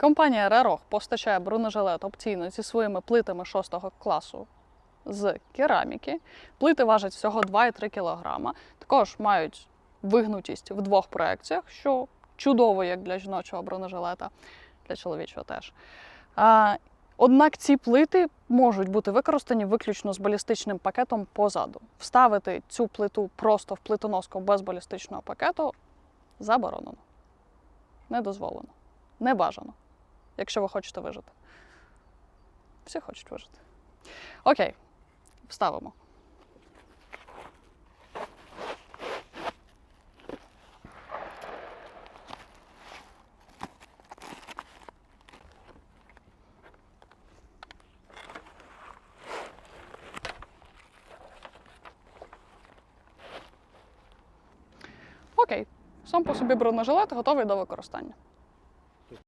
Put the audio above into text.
Компанія Рерох постачає бронежилет опційно зі своїми плитами 6 класу з кераміки. Плити важать всього 2,3 кг. Також мають вигнутість в двох проекціях, що чудово як для жіночого бронежилета, для чоловічого теж. А, Однак ці плити можуть бути використані виключно з балістичним пакетом позаду. Вставити цю плиту просто в плитоноску без балістичного пакету заборонено. Не дозволено. Не бажано, якщо ви хочете вижити. Всі хочуть вижити. Окей, вставимо. Окей, сам по собі бронежилет готовий до використання.